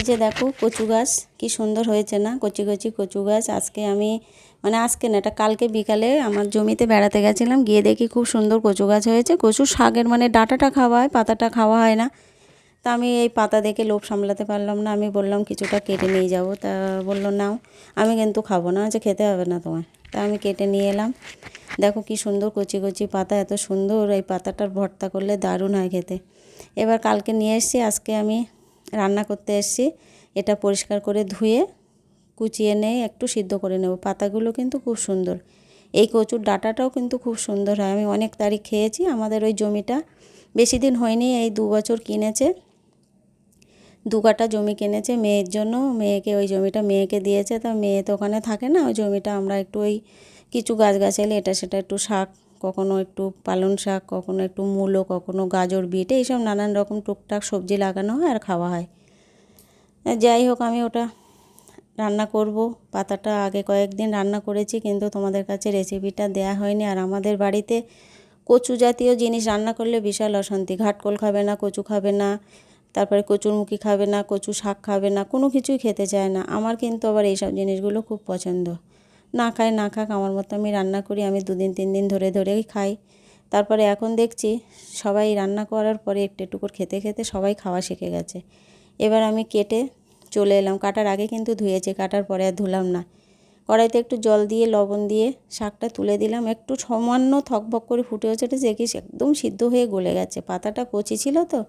এই যে দেখো কচু গাছ, কি সুন্দর হয়েছে না? কচি কচি কচু গাছ। আজকে আমি মানে আজকে না, এটা কালকে বিকালে আমার জমিতে বেড়াতে গেছিলাম, গিয়ে দেখি খুব সুন্দর কচু গাছ হয়েছে। কচু শাকের মানে ডাঁটাটা খাওয়া হয়, পাতাটা খাওয়া হয় না। তা আমি এই পাতা দেখে লোভ সামলাতে পারলাম না। আমি বললাম, কিছুটা কেটে নিয়ে যাব। তা বলল, নাও, আমি কিন্তু খাব না যে খেতে হবে না তোমার তা আমি কেটে নিয়ে এলাম। দেখো কি সুন্দর কচি কচি পাতা, এত সুন্দর। এই পাতাটার ভর্তা করলে দারুণ হয় খেতে। এবার কালকে নিয়ে এসেছি, আজকে আমি রান্না করতে এসেছি। এটা পরিষ্কার করে ধুয়ে, কুচিয়ে নিয়ে একটু সিদ্ধ করে নেব। পাতাগুলো কিন্তু খুব সুন্দর। এই কচুর ডাঁটাটাও কিন্তু খুব সুন্দর হয়। আমি অনেক তারিখ খেয়েছি, আমাদের ওই জমিটা বেশি দিন হয়নি, এই দু বছর কিনেছে। দু কাটা জমি কিনেছে মেয়ের জন্য। মেয়েকে ওই জমিটা, মেয়েকে দিয়েছে, তা মেয়ে তো ওখানে থাকে না, ওই জমিটা আমরা একটু ওই কিছু গাছগাছালি, এটা সেটা একটু শাক কখনো একটু পালং শাক, কখনো একটু মূলো, কখনো গাজর, বিট, এইসব নানান রকম টুকটাক সবজি লাগানো হয় আর খাওয়া হয়। যাই হোক, আমি ওটা রান্না করব। পাতাটা আগে কয়েকদিন রান্না করেছি কিন্তু তোমাদের কাছে রেসিপিটা দেয়া হয়নি। আর আমাদের বাড়িতে কচু জাতীয় জিনিস রান্না করলে বিশাল অশান্তি। ঘাটকোল খাবে না, কচু খাবে না, তারপরে কচুরমুখী খাবে না, কচু শাক খাবে না, কোনো কিছুই খেতে চায় না। আমার কিন্তু আবার এইসব জিনিসগুলো খুব পছন্দ। না খায় না খাক, আমার মতো আমি রান্না করি, আমি দুদিন তিন দিন ধরে, ধরেই খাই। তারপরে এখন দেখছি সবাই রান্না করার পরে একটু একটু করে খেতে খেতে সবাই খাওয়া শিখে গেছে। এবার আমি কেটে চলে এলাম। কাটার আগে কিন্তু ধুয়েছে, কাটার পরে আর ধুলাম না। কড়াইতে একটু জল দিয়ে, লবণ দিয়ে শাকটা তুলে দিলাম। একটু সামান্য থকবক করে ফুটে হচ্ছে এটা দেখি একদম সিদ্ধ হয়ে গলে গেছে। পাতাটা কচি ছিল তো।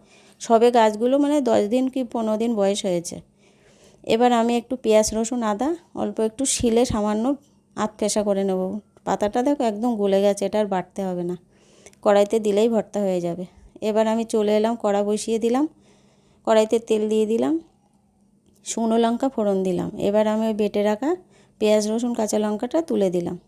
সবে গাছগুলো মানে দশ দিন কি পনেরো দিন বয়স হয়েছে। এবার আমি একটু পেঁয়াজ, রসুন, আদা, অল্প একটু শিলে সামান্য আধ ফেসা করে নেব। পাতাটা দেখো একদম গলে গেছে, এটা আর বাটতে হবে না। কড়াইতে দিলেই ভর্তা হয়ে যাবে। এবার আমি চলে এলাম, কড়া বসিয়ে দিলাম, কড়াইতে তেল দিয়ে দিলাম, শুকনো লঙ্কা ফোড়ন দিলাম। এবার আমি ওই বেটে রাখা পেঁয়াজ, রসুন, কাঁচা লঙ্কাটা তুলে দিলাম।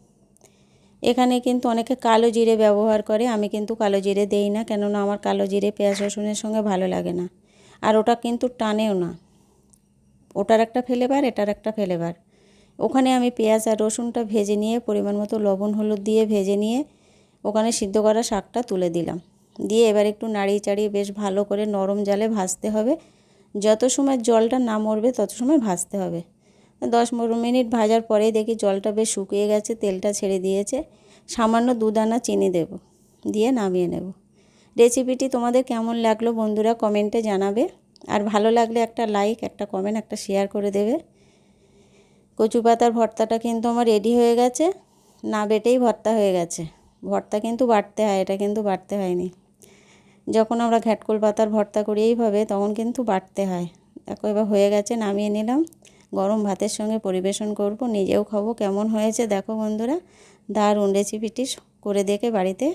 এখানে কিন্তু অনেকে কালো জিরে ব্যবহার করে, আমি কিন্তু কালো জিরে দেই না, কেননা আমার কালো জিরে পেঁয়াজ, রসুনের সঙ্গে ভালো লাগে না। আর ওটা কিন্তু টানেও না। ওটার একটা ফেলেবার এটার একটা ফেলেবার ওখানে আমি পেঁয়াজ আর রসুনটা ভেজে নিয়ে, পরিমাণ মতো লবণ, হলুদ দিয়ে ভেজে নিয়ে ওখানে সিদ্ধ করা শাকটা তুলে দিলাম। দিয়ে এবার একটু নাড়িয়ে চাড়িয়ে বেশ ভালো করে নরম জালে ভাজতে হবে। যত সময় জলটা না মরবে, তত সময় ভাজতে হবে। দশ পনেরো মিনিট ভাজার পরেই দেখি জলটা বেশ শুকিয়ে গেছে, তেলটা ছেড়ে দিয়েছে। সামান্য দুদানা চিনি দেব, দিয়ে নামিয়ে নেব। রেসিপিটি তোমাদের কেমন লাগল বন্ধুরা কমেন্টে জানাবে। আর ভালো লাগলে একটা লাইক, একটা কমেন্ট, একটা শেয়ার করে দেবে। কচু পাতার ভর্তাটা কিন্তু আমার রেডি হয়ে গেছে। না বেটেই ভর্তা হয়ে গেছে। ভর্তা কিন্তু বাটতে হয়, এটা কিন্তু বাটতে হয়নি। যখন আমরা ঘ্যাটকোল পাতার ভর্তা করি এইভাবে, তখন কিন্তু বাটতে হয়। দেখো এবার হয়ে গেছে, নামিয়ে নিলাম। গরম ভাতের সঙ্গে পরিবেশন করব, নিজেও খাব। কেমন হয়েছে দেখো বন্ধুরা, দারুণ রেসিপিটি করে দেখে বাড়িতে